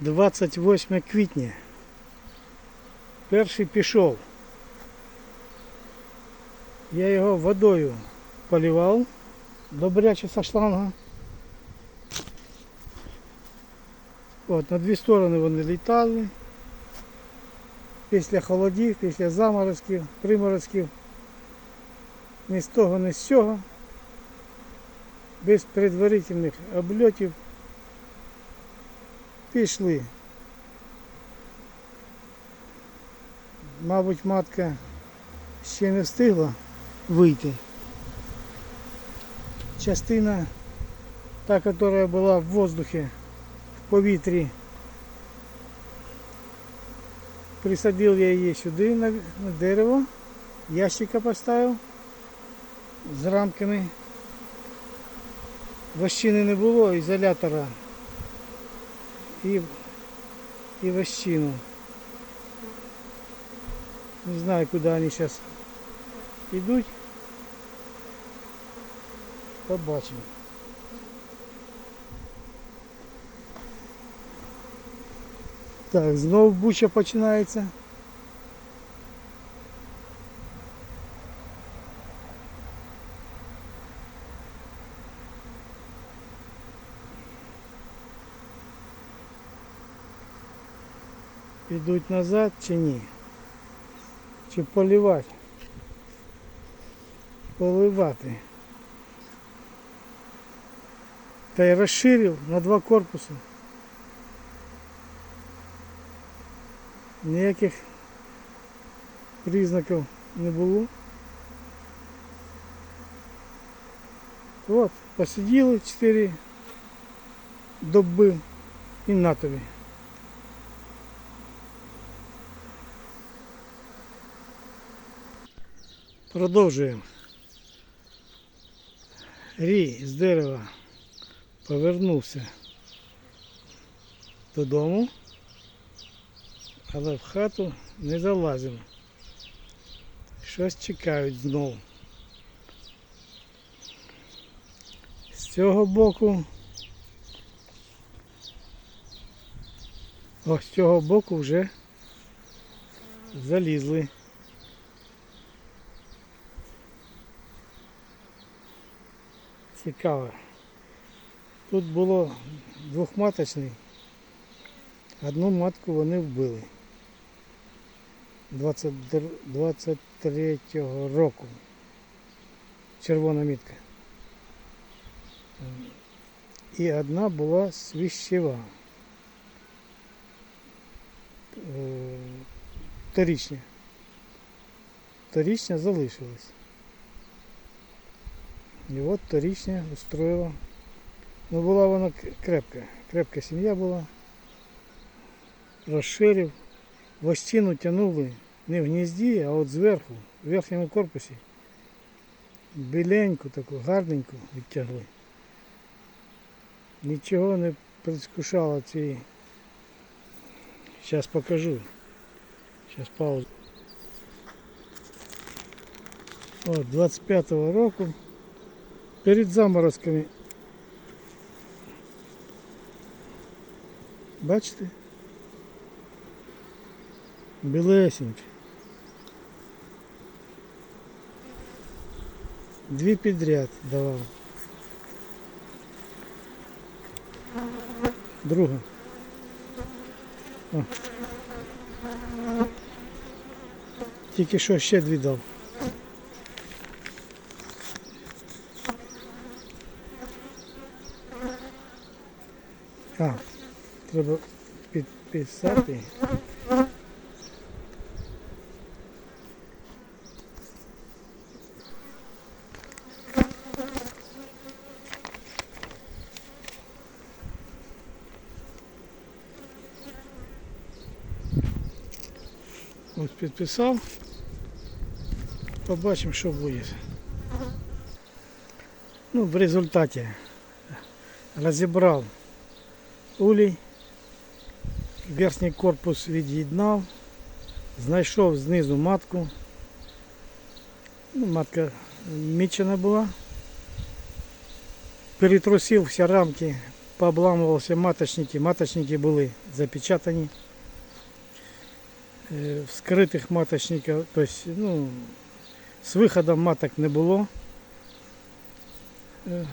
28 квітня. Перший пішов. Я його водою поливав добряче со шланга. От, на дві сторони вони літали. Після холодів, після заморозків, приморозків. Ні з того, ні з цього. Без предварительних обльотів пішли. Мабуть, матка ще не встигла вийти. Частина, та, яка була в воздухе, в повітрі, присадив я її сюди на дерево, ящика поставив з рамками. Вощини не було, ізолятора і, і вощину. Не знаю, куди вони зараз йдуть. Побачимо. Так, знову буча починається. Підуть назад чи ні? Чи поливати? Поливати. Та й розширив на два корпуси. Ніяких признаків не було. От, посиділи 4 доби і на тобі. Продовжуємо. Рій з дерева повернувся додому, але в хату не залазимо. Щось чекають знову. З цього боку. Ось з цього боку вже залізли. Цікаво. Тут було двохматочний. Одну матку вони вбили. 23-го року. Червона мітка. І одна була свіщева. Е, Торічня. Торічня залишилась. І от торічня устроїла. Ну була вона крепка. Крепка сім'я була. Розширив. Вощину тягнули не в гнізді, а от зверху, в верхньому корпусі. Біленьку таку, гарненьку відтягли. Нічого не предвкушало цієї. Зараз покажу. Зараз паузу. От, 25-го року перед заморозками. Бачите? Білесенькі. Дві підряд давав. Друга. О. Тільки що ще дві дав. А, треба підписати. Ось підписав. Побачимо, що буде. Ну, в результаті розібрав улей, верхній корпус від'єднав, знайшов знизу матку. Ну, матка мічена була. Перетрусив всі рамки пообламувалися маточники. Маточники були запечатані. Е, Вскритих маточників, тобто, ну, з виходом маток не було. Е,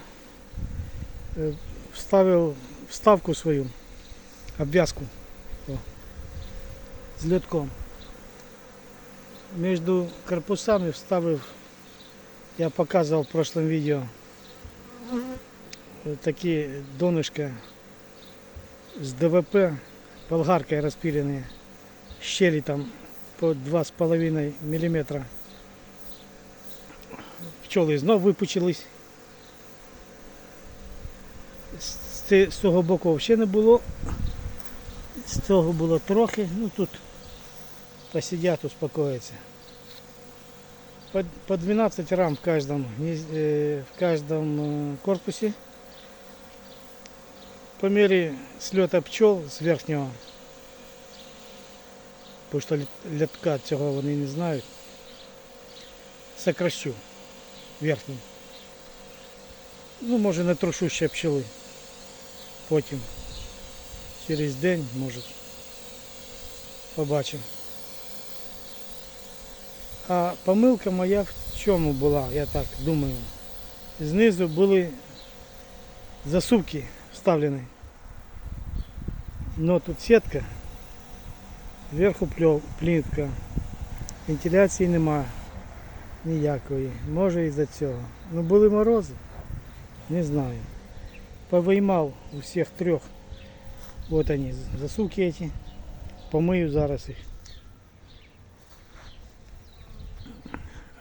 е, Вставив вставку свою, обв'язку о, з льотком. Між корпусами вставив, я показував в прошлом відео, е, такі донышка з ДВП болгаркой распиленные, щели там по 2,5 мм. Пчоли знов випучились. З цього боку взагалі не було. З цього було трохи, ну тут посидять, успокоятся. По, по 12 рам в гнез- э, в каждом э, корпусе. По мере слета пчел з верхнього, тому що лятка цього вони не знають, сокращу верхній. Ну, може не трушу ще пчели. Потім. Через день, може. Побачимо. А помилка моя в чому була, я так думаю. Знизу були засувки вставлені. Но тут сітка, зверху плітка, вентиляції немає ніякої. Може із-за цього. Ну були морози, не знаю. Повиймав у всіх трьох. Вот они, засувки эти. Помию зараз їх.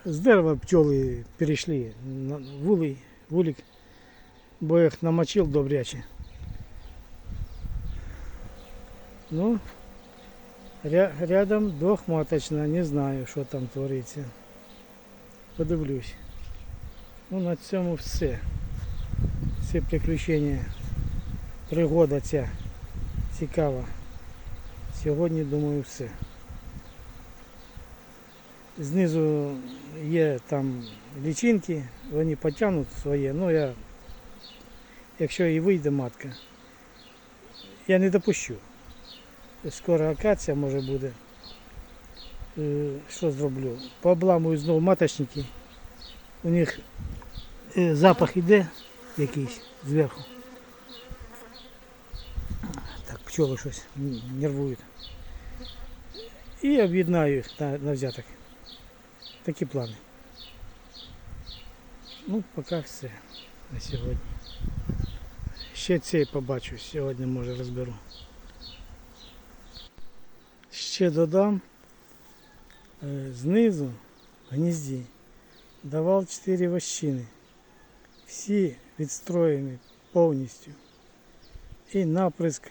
З дерева пчоли перейшли на вулий, вулик, бо їх намочив добряче. Ну, ря- рядом двохматочна, не знаю, що там твориться. Подивлюсь. Ну, на цьому все. Все приключення. Пригода ця цікава. Сьогодні, думаю, все. Знизу є там лічинки, вони потягнуть своє, ну я, якщо і вийде матка, я не допущу. Скоро акація може буде. Е, Що зроблю? Пообламую знову маточники. У них е, запах іде якийсь зверху. Так, пчоли щось нервують. І об'єднаю їх на, на взяток. Такі плани. Ну, поки все на сьогодні. Ще цей побачу, сьогодні може розберу. Ще додам е, знизу в гнізді давав 4 вощини. Всі відстроєні повністю. І наприск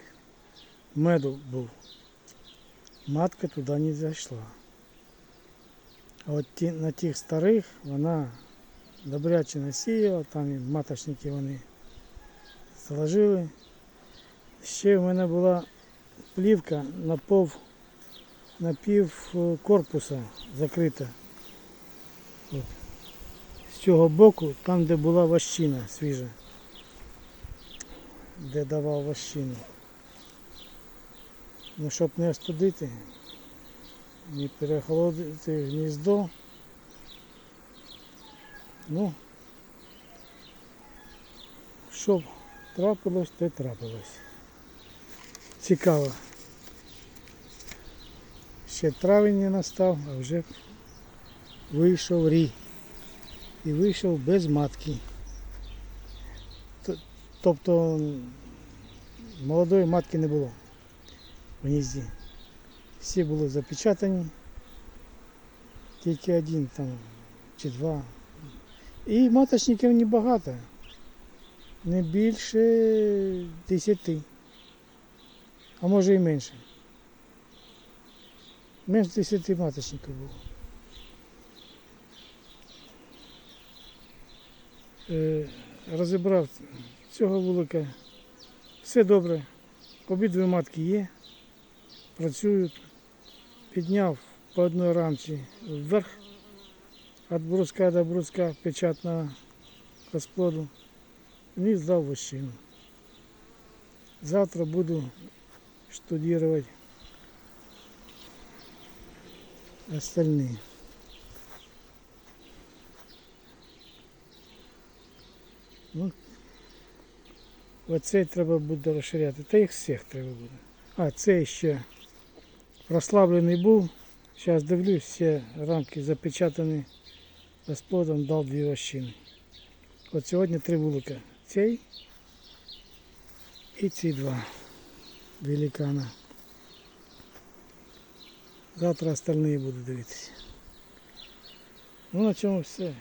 меду був. Матка туди не зайшла. А от ті, на тих старих вона добряче насіяла, там і маточники вони заложили. Ще в мене була плівка на пов, на пів е, корпуса закрита. От. Цього боку, там де була вощина свіжа, де давав вощину. Ну, щоб не остудити, не перехолодити гніздо. Ну, що трапилось, те трапилось. Цікаво. Ще травень не настав, а вже вийшов рій. І вийшов без матки. Тобто молодої матки не було в гнізді. Всі були запечатані, тільки один там чи два. І маточників небагато. Не більше десяти. А може і менше. Менше десяти маточників було. Розібрав цього вулика. Все добре. Обидві матки є, працюють. Підняв по одній рамці вверх від бруска до бруска печатного розплоду. І здав вощину. Завтра буду штудировать остальные. Ну, оцей треба буде розширяти. Та їх всіх треба буде. А, цей ще розслаблений був. Зараз дивлюсь, всі рамки запечатані розплодом, дав дві вощини. От сьогодні три вулика. Цей і ці два великана. Завтра остальні буду дивитися. Ну на цьому все.